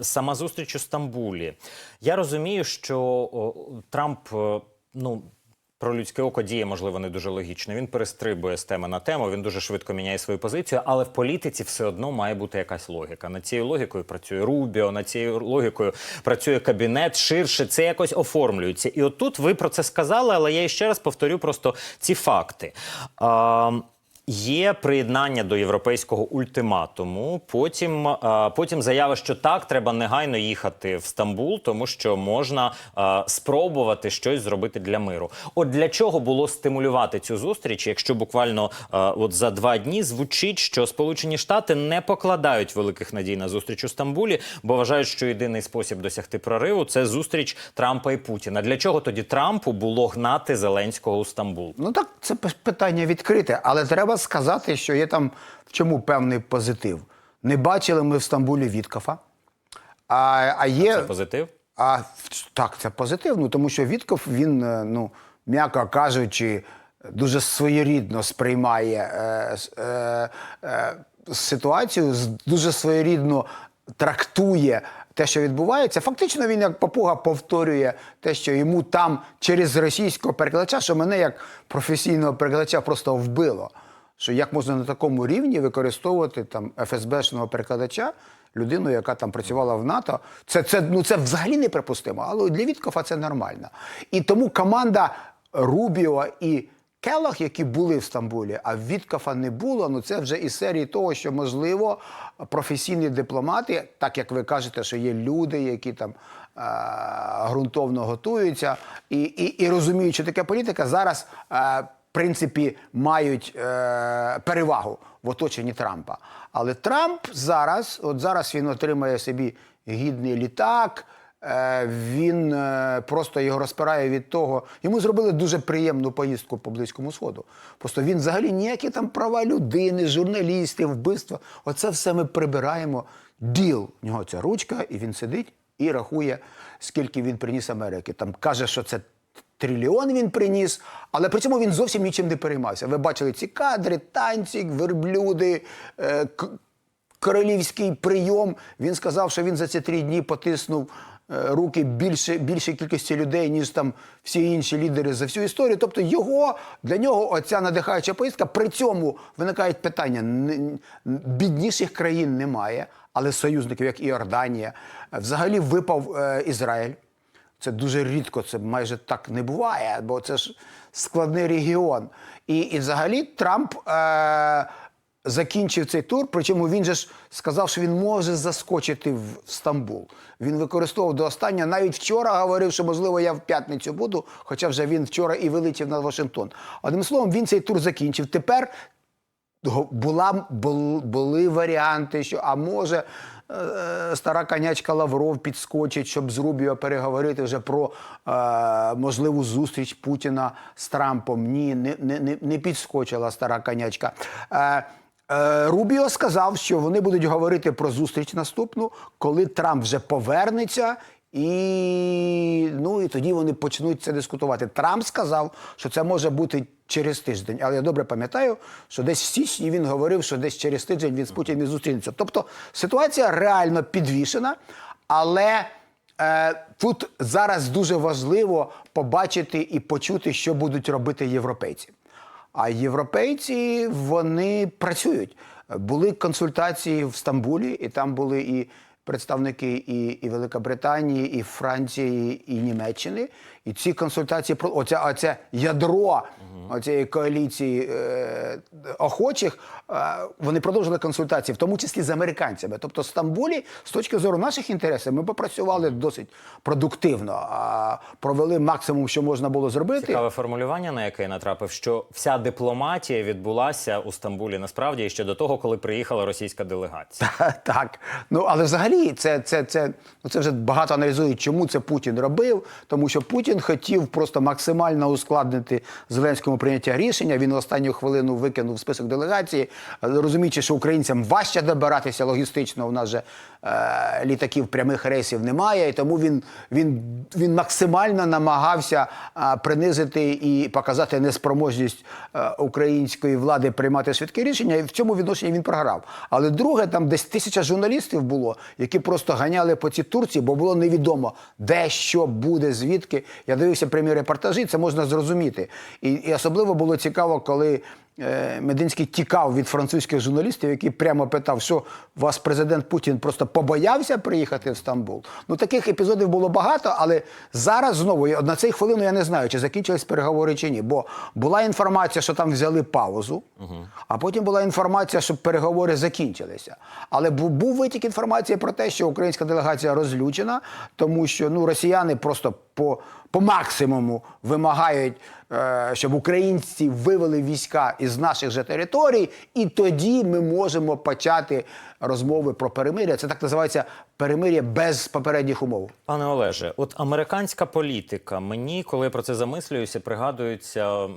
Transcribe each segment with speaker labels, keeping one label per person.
Speaker 1: Сама зустріч у Стамбулі. Я розумію, що Трамп е, ну. Про людське око діє, можливо, не дуже логічно. Він перестрибує з теми на тему, він дуже швидко міняє свою позицію, але в політиці все одно має бути якась логіка. Над цією логікою працює Рубіо, над цією логікою працює кабінет ширше. Це якось оформлюється. І отут ви про це сказали, але я ще раз повторю просто ці факти. А, Є приєднання до європейського ультиматуму. Потім, е, потім заява, що так, треба негайно їхати в Стамбул, тому що можна е, спробувати щось зробити для миру. От для чого було стимулювати цю зустріч, якщо буквально е, от за два дні звучить, що Сполучені Штати не покладають великих надій на зустріч у Стамбулі, бо вважають, що єдиний спосіб досягти прориву це зустріч Трампа і Путіна. Для чого тоді Трампу було гнати Зеленського у Стамбул?
Speaker 2: Ну так, це питання відкрите, але треба сказати, що є там в чому певний позитив. Не бачили ми в Стамбулі Віткафа. А, а є.
Speaker 1: Це позитив?
Speaker 2: А так, це позитивно, тому що Вітков, він, е, ну, м'яко кажучи, дуже своєрідно сприймає е, е, е, ситуацію, дуже своєрідно трактує те, що відбувається. Фактично він як папуга повторює те, що йому там через російського перекладача, що мене як професійного перекладача просто вбило. Що як можна на такому рівні використовувати там ФСБшного перекладача, людину, яка там працювала в НАТО, це, це, ну, це взагалі неприпустимо. Але для Віткофа це нормально. І тому команда Рубіо і Келах, які були в Стамбулі, а Віткофа не було, ну це вже із серії того, що можливо професійні дипломати, так як ви кажете, що є люди, які там е, ґрунтовно готуються, і, і, і розуміють, таке політика, зараз. Е, принципі, мають е, перевагу в оточенні Трампа. Але Трамп зараз, от зараз він отримає собі гідний літак. Е, він е, просто його розпирає від того. Йому зробили дуже приємну поїздку по Близькому Сходу. Просто він взагалі ніякі там права людини, журналістів, вбивства. Оце все ми прибираємо. Діл. У нього ця ручка, і він сидить і рахує, скільки він приніс Америки. Там каже, що це трильйон він приніс, але при цьому він зовсім нічим не переймався. Ви бачили ці кадри, танці, верблюди, е, королівський прийом. Він сказав, що він за ці три дні потиснув е, руки більше, більшій кількості людей, ніж там всі інші лідери за всю історію. Тобто його для нього оця надихаюча поїздка. При цьому виникають питання: бідніших країн немає, але союзників, як Іорданія, взагалі випав е, Ізраїль. Це дуже рідко, це майже так не буває, бо це ж складний регіон. І, і взагалі Трамп е, закінчив цей тур, причому він же ж сказав, що він може заскочити в Стамбул. Він використовував до останнього. Навіть вчора говорив, що можливо я в п'ятницю буду, хоча вже він вчора і вилетів на Вашингтон. Одним словом, він цей тур закінчив. Тепер була, були варіанти, що а може стара конячка Лавров підскочить, щоб з Рубіо переговорити вже про е, можливу зустріч Путіна з Трампом. Ні, не, не, не, не підскочила стара конячка. Е, е, Рубіо сказав, що вони будуть говорити про зустріч наступну, коли Трамп вже повернеться. І, ну, і тоді вони почнуть це дискутувати. Трамп сказав, що це може бути через тиждень. Але я добре пам'ятаю, що десь в січні він говорив, що десь через тиждень він з Путіним зустрінеться. Тобто ситуація реально підвішена, але е, тут зараз дуже важливо побачити і почути, що будуть робити європейці. А європейці вони працюють. Були консультації в Стамбулі, і там були і представники і, і Великобританії, і Франції, і Німеччини. І ці консультації про оце, оце ядро оцієї коаліції е, охочих. Е, вони продовжили консультації, в тому числі з американцями. Тобто, в Стамбулі, з точки зору наших інтересів, ми попрацювали досить продуктивно, а провели максимум, що можна було зробити.
Speaker 1: Цікаве формулювання, на яке я натрапив, що вся дипломатія відбулася у Стамбулі насправді ще до того, коли приїхала російська делегація.
Speaker 2: Так, ну але взагалі це, це, це, ну, це вже багато аналізують, чому це Путін робив, тому що Путін хотів просто максимально ускладнити Зеленському прийняття рішення. Він в останню хвилину викинув список делегації, розуміючи, що українцям важче добиратися логістично. У нас же е, літаків прямих рейсів немає, і тому він, він, він максимально намагався е, принизити і показати неспроможність е, української влади приймати швидкі рішення. І в цьому відношенні він програв. Але друге, там десь тисяча журналістів було, які просто ганяли по цій Турції, бо було невідомо, де що буде, звідки. Я дивився прямі репортажі, це можна зрозуміти. І, і особливо було цікаво, коли Мединський тікав від французьких журналістів, які прямо питав, що вас президент Путін просто побоявся приїхати в Стамбул. Ну таких епізодів було багато, але зараз знову на цей хвилину я не знаю, чи закінчились переговори чи ні. Бо була інформація, що там взяли паузу, а потім була інформація, що переговори закінчилися. Але бу- був витік інформації про те, що українська делегація розлючена, тому що ну росіяни просто по, по максимуму вимагають, е, щоб українці вивели війська із наших же територій, і тоді ми можемо почати розмови про перемир'я. Це так називається перемир'я без попередніх умов.
Speaker 1: Пане Олеже, от американська політика, мені, коли я про це замислююся, пригадується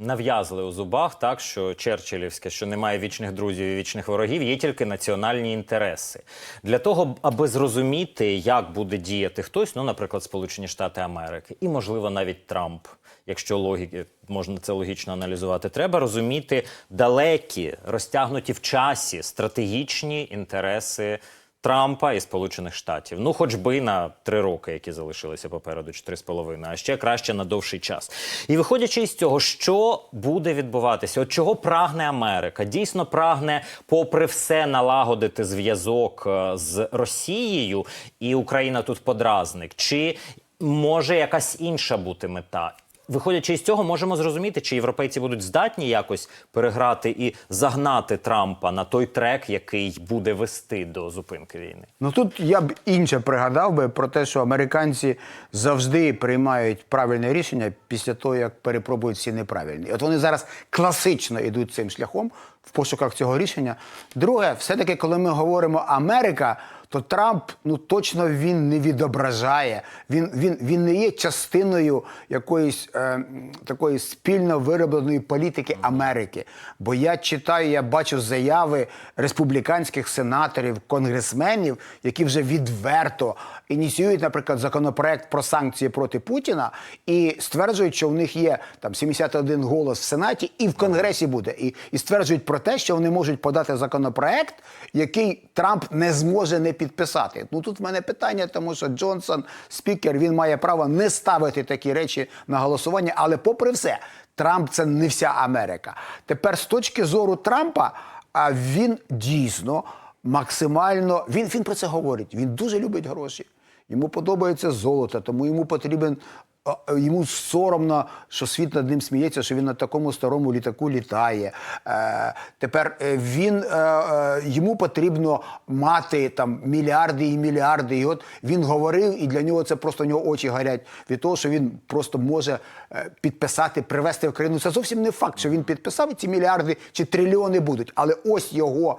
Speaker 1: нав'язли у зубах, так що Черчиллівське, що немає вічних друзів і вічних ворогів, є тільки національні інтереси. Для того, аби зрозуміти, як буде діяти хтось, ну, наприклад, Сполучені Штати Америки, і, можливо, навіть Трамп. Якщо логіки можна це логічно аналізувати, треба розуміти далекі, розтягнуті в часі стратегічні інтереси Трампа і Сполучених Штатів. Ну, хоч би на три роки, які залишилися попереду, чи три з половиною, а ще краще на довший час. І виходячи із цього, що буде відбуватися? От чого прагне Америка? Дійсно прагне, попри все, налагодити зв'язок е, з Росією, і Україна тут подразник, чи може якась інша бути мета? Виходячи із цього, можемо зрозуміти, чи європейці будуть здатні якось переграти і загнати Трампа на той трек, який буде вести до зупинки війни.
Speaker 2: Ну тут я б інше пригадав би про те, що американці завжди приймають правильне рішення після того, як перепробують всі неправильні. От вони зараз класично йдуть цим шляхом в пошуках цього рішення. Друге, все-таки, коли ми говоримо Америка, то Трамп ну точно він не відображає. Він, він, він не є частиною якоїсь е, такої спільно виробленої політики Америки. Бо я читаю, я бачу заяви республіканських сенаторів, конгресменів, які вже відверто ініціюють, наприклад, законопроект про санкції проти Путіна і стверджують, що в них є там 71 голос в Сенаті і в Конгресі буде. І, і стверджують про те, що вони можуть подати законопроект, який Трамп не зможе не підписати. Ну тут в мене питання, тому що Джонсон, спікер, він має право не ставити такі речі на голосування, але попри все, Трамп це не вся Америка. Тепер з точки зору Трампа, а він дійсно максимально він, він про це говорить. Він дуже любить гроші. Йому подобається золото, тому йому потрібен. а, Йому соромно, що світ над ним сміється, що він на такому старому літаку літає. Е, тепер е, він е, е, йому потрібно мати там мільярди і мільярди. І от він говорив, і для нього це просто в нього очі горять від того, що він просто може е, підписати, привести в країну. Це зовсім не факт, що він підписав і ці мільярди чи трильйони будуть. Але ось його,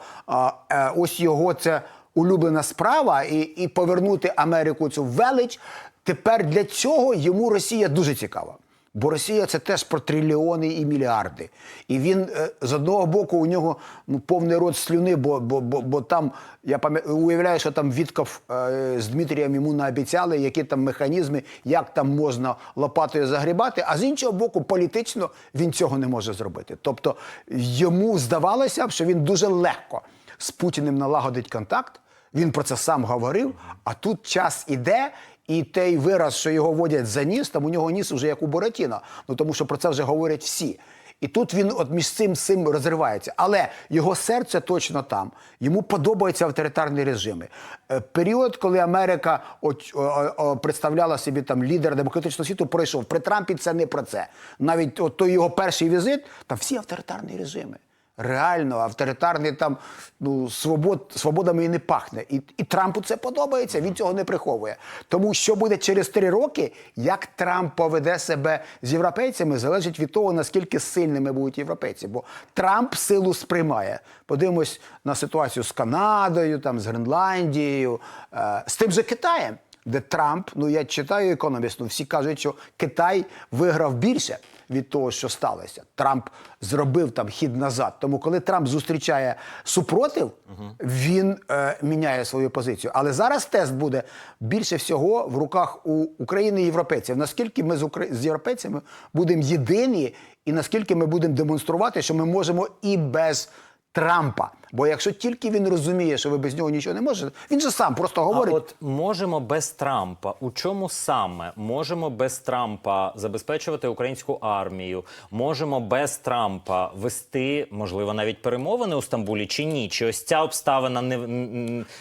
Speaker 2: е, ось його це улюблена справа, і, і повернути Америку цю велич. Тепер для цього йому Росія дуже цікава. Бо Росія це теж про трильйони і мільярди. І він е, з одного боку у нього ну, повний рот слюни, бо, бо, бо, бо там я пам'ят- уявляю, що там Вітков е, з Дмитрієм йому наобіцяли, які там механізми, як там можна лопатою загрібати. А з іншого боку, політично він цього не може зробити. Тобто йому здавалося що він дуже легко з Путіним налагодить контакт. Він про це сам говорив, а тут час іде, і той вираз, що його водять за ніс, там у нього ніс вже як у Буратіно. Ну тому що про це вже говорять всі. І тут він от між цим цим розривається. Але його серце точно там. Йому подобаються авторитарні режими. Е, Період, коли Америка от, о, о, представляла собі там лідера демократичного світу, пройшов. При Трампі це не про це. Навіть от той його перший візит, там всі авторитарні режими. Реально, авторитарний там ну, свобод, свободами і не пахне. І, і Трампу це подобається, він цього не приховує. Тому що буде через три роки, як Трамп поведе себе з європейцями, залежить від того, наскільки сильними будуть європейці. Бо Трамп силу сприймає. Подивимось на ситуацію з Канадою, там, з Гренландією, е, з тим же Китаєм. Де Трамп, ну я читаю економіст, ну всі кажуть, що Китай виграв більше від того, що сталося. Трамп зробив там хід назад. Тому, коли Трамп зустрічає супротив, він е, міняє свою позицію. Але зараз тест буде більше всього в руках у України і європейців. Наскільки ми з, Укра... з європейцями будемо єдині, і наскільки ми будемо демонструвати, що ми можемо і без Трампа Бо якщо тільки він розуміє, що ви без нього нічого не можете, він же сам просто говорить.
Speaker 1: А от можемо без Трампа. У чому саме можемо без Трампа забезпечувати українську армію? Можемо без Трампа вести, можливо, навіть перемовини у Стамбулі чи ні? Чи ось ця обставина не,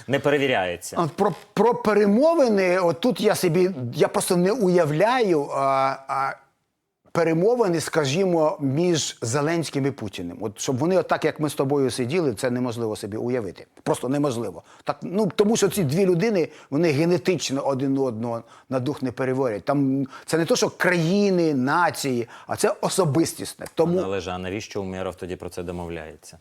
Speaker 1: не перевіряється?
Speaker 2: От про, про перемовини, от тут я собі я просто не уявляю а, а, перемовини, скажімо, між Зеленським і Путіним. От щоб вони, отак, як ми з тобою сиділи, це неможливо собі уявити. Просто неможливо. Так, ну тому що ці дві людини вони генетично один одного на дух не переворять. Там це не то, що країни, нації, а це особистісне. Тому
Speaker 1: Але ж а навіщо Умєров тоді про це домовляється?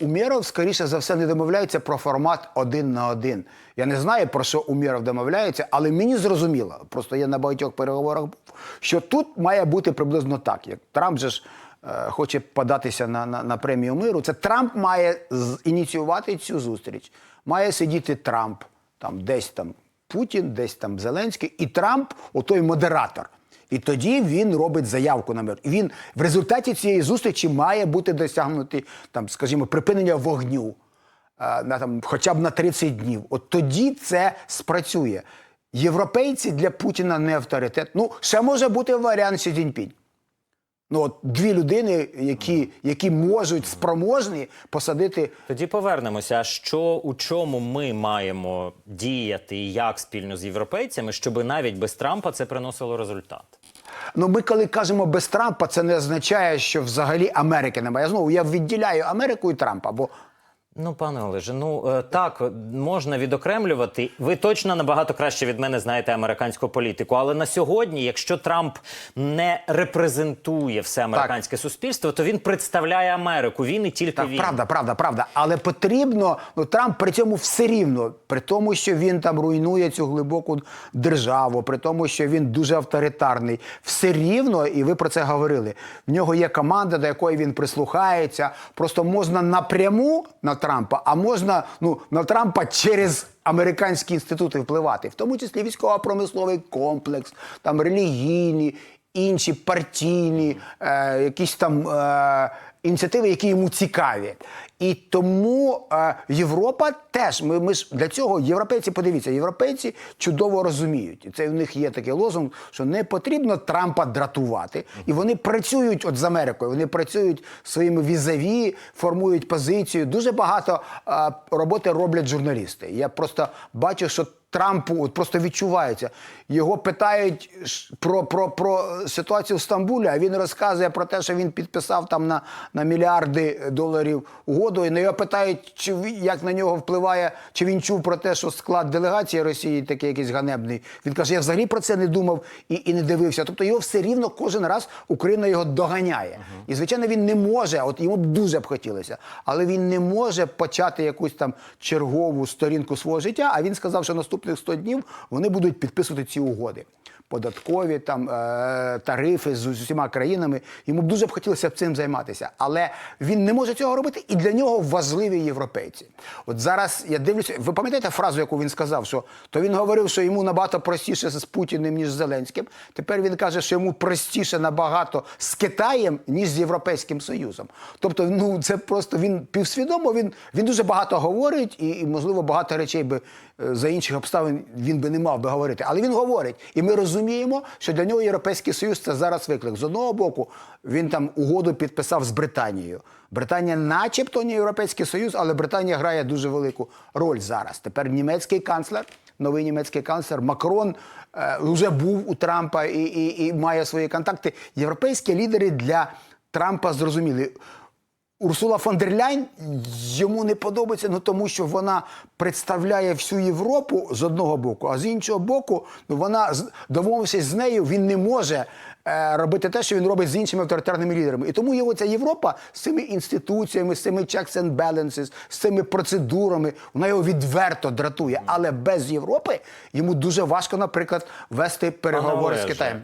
Speaker 2: Умєров, скоріше за все, не домовляється про формат один на один. Я не знаю, про що Умєров домовляється, але мені зрозуміло, просто я на багатьох переговорах був, що тут має бути приблизно так. Як Трамп же ж е, хоче податися на, на, на премію миру. Це Трамп має ініціювати цю зустріч. Має сидіти Трамп, там десь там Путін, десь там Зеленський, і Трамп, отой модератор. І тоді він робить заявку на мир. І Він в результаті цієї зустрічі має бути досягнутий там, скажімо, припинення вогню е, на там, хоча б на 30 днів. От тоді це спрацює. Європейці для Путіна не авторитет. Ну, ще може бути варіант Сі Цзіньпінь. Ну, от дві людини, які, які можуть спроможні посадити
Speaker 1: Тоді повернемося. Що у чому ми маємо діяти і як спільно з європейцями, щоб навіть без Трампа це приносило результат?
Speaker 2: Ну, ми коли кажемо без Трампа, це не означає, що взагалі Америки немає. Знову я відділяю Америку і Трампа, бо
Speaker 1: Ну, пане Олеже, ну е, так можна відокремлювати. Ви точно набагато краще від мене знаєте американську політику. Але на сьогодні, якщо Трамп не репрезентує все американське суспільство, то він представляє Америку. Він і тільки
Speaker 2: Так,
Speaker 1: він.
Speaker 2: правда, правда, правда. Але потрібно, ну Трамп при цьому все рівно, при тому, що він там руйнує цю глибоку державу, при тому, що він дуже авторитарний, все рівно, і ви про це говорили. В нього є команда, до якої він прислухається. Просто можна напряму на Трампа, а можна ну, на Трампа через. Американські інститути впливати, в тому числі військово-промисловий комплекс, там релігійні, інші партійні, е, якісь там е, ініціативи, які йому цікаві. І тому е, Європа теж ми, ми ж для цього європейці, подивіться, європейці чудово розуміють. І це в них є такий лозунг, що не потрібно Трампа дратувати. І вони працюють от з Америкою. Вони працюють своїми візаві, формують позицію. Дуже багато е, роботи роблять журналісти. Я просто бачу, що Трампу от просто відчувається. Його питають про, про, про ситуацію в Стамбулі, а він розказує про те, що він підписав там на, на мільярди доларів угоду. І на його питають, чи як на нього впливає, чи він чув про те, що склад делегації Росії такий якийсь ганебний. Він каже: я взагалі про це не думав і, і не дивився. Тобто його все рівно кожен раз Україна його доганяє. І звичайно, він не може, от йому б дуже б хотілося, але він не може почати якусь там чергову сторінку свого життя. А він сказав, що наступних 100 днів вони будуть підписувати ці угоди. Податкові там е, тарифи з усіма країнами. Йому б дуже б хотілося б цим займатися, але він не може цього робити, і для нього важливі європейці. От зараз я дивлюся. Ви пам'ятаєте фразу, яку він сказав? Що то він говорив, що йому набагато простіше з Путіним ніж з Зеленським. Тепер він каже, що йому простіше набагато з Китаєм ніж з Європейським Союзом. Тобто, ну це просто він півсвідомо. Він він дуже багато говорить, і, і можливо багато речей би за інших обставин він би не мав би говорити. Але він говорить, і ми розуміємо, що для нього Європейський Союз це зараз виклик. З одного боку, він там угоду підписав з Британією. Британія, начебто, не Європейський Союз, але Британія грає дуже велику роль зараз. Тепер німецький канцлер, новий німецький канцлер Макрон е, вже був у Трампа і, і, і має свої контакти. Європейські лідери для Трампа зрозуміли. Урсула фон дер Ляйн йому не подобається, ну тому що вона представляє всю Європу з одного боку, а з іншого боку, ну вона домовившись з нею, він не може е, робити те, що він робить з іншими авторитарними лідерами. І тому його ця Європа з цими інституціями, з цими checks and balances, з цими процедурами, вона його відверто дратує. Але без Європи йому дуже важко, наприклад, вести переговори з Китаєм.